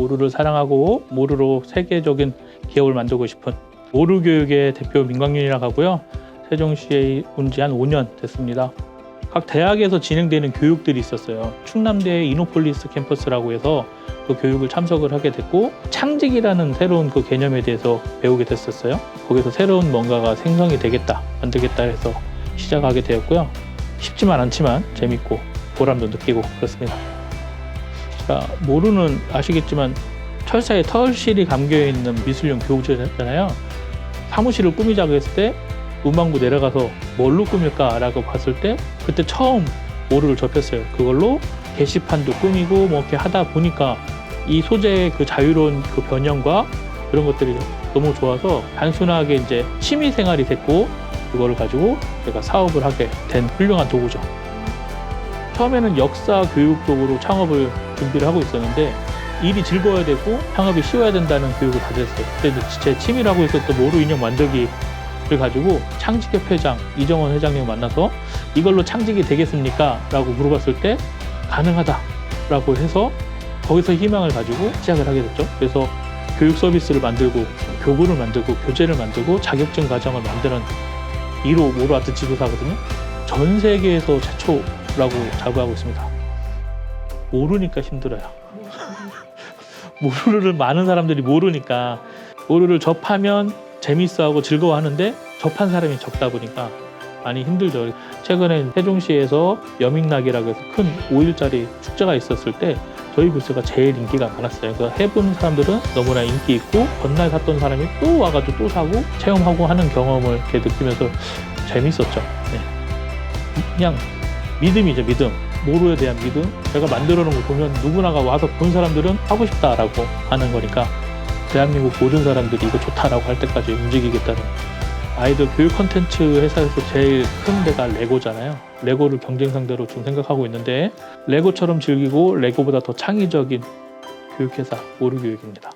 모루를 사랑하고 모루로 세계적인 기업을 만들고 싶은 모루 교육의 대표 민광윤이라고 하고요. 세종시에 온 지 한 5년 됐습니다. 각 대학에서 진행되는 교육들이 있었어요. 충남대 이노폴리스 캠퍼스라고 해서 그 교육을 참석을 하게 됐고 창직이라는 새로운 그 개념에 대해서 배우게 됐었어요. 거기서 새로운 뭔가가 생성이 되겠다, 만들겠다 해서 시작하게 되었고요. 쉽지만 않지만 재밌고 보람도 느끼고 그렇습니다. 자, 모르는 아시겠지만 철사에 털실이 감겨 있는 미술용 교육제잖아요. 사무실을 꾸미자고 했을 때 문방구 내려가서 뭘로 꾸밀까라고 봤을 때 그때 처음 모르를 접했어요. 그걸로 게시판도 꾸미고 뭐 이렇게 하다 보니까 이 소재의 그 자유로운 그 변형과 그런 것들이 너무 좋아서 단순하게 이제 취미 생활이 됐고 그거를 가지고 제가 사업을 하게 된 훌륭한 도구죠. 처음에는 역사 교육 쪽으로 창업을 준비를 하고 있었는데 일이 즐거워야 되고 창업이 쉬워야 된다는 교육을 받았어요. 그때 제 취미라고 했었던 모루 인형 만들기를 가지고 창직협 회장 이정원 회장님 만나서 이걸로 창직이 되겠습니까? 라고 물어봤을 때 가능하다라고 해서 거기서 희망을 가지고 시작을 하게 됐죠. 그래서 교육 서비스를 만들고 교구를 만들고 교재를 만들고 자격증 과정을 만드는 1호 모루아트 지도사거든요. 전 세계에서 최초 라고 자부하고 있습니다. 모르니까 힘들어요. 모루를 많은 사람들이 모르니까 모루를 접하면 재밌어하고 즐거워하는데 접한 사람이 적다 보니까 많이 힘들죠. 최근에 세종시에서 여밍락이라고 해서 큰 5일짜리 축제가 있었을 때 저희 부스가 제일 인기가 많았어요. 그래서 해본 사람들은 너무나 인기 있고 전날 샀던 사람이 또 와가지고 또 사고 체험하고 하는 경험을 이렇게 느끼면서 재밌었죠. 네. 그냥 믿음이죠, 믿음. 모루에 대한 믿음. 제가 만들어 놓은 거 보면 누구나가 와서 본 사람들은 하고 싶다라고 하는 거니까 대한민국 모든 사람들이 이거 좋다라고 할 때까지 움직이겠다는 아이들 교육 컨텐츠 회사에서 제일 큰 데가 레고잖아요. 레고를 경쟁 상대로 좀 생각하고 있는데 레고처럼 즐기고 레고보다 더 창의적인 교육회사 모루교육입니다.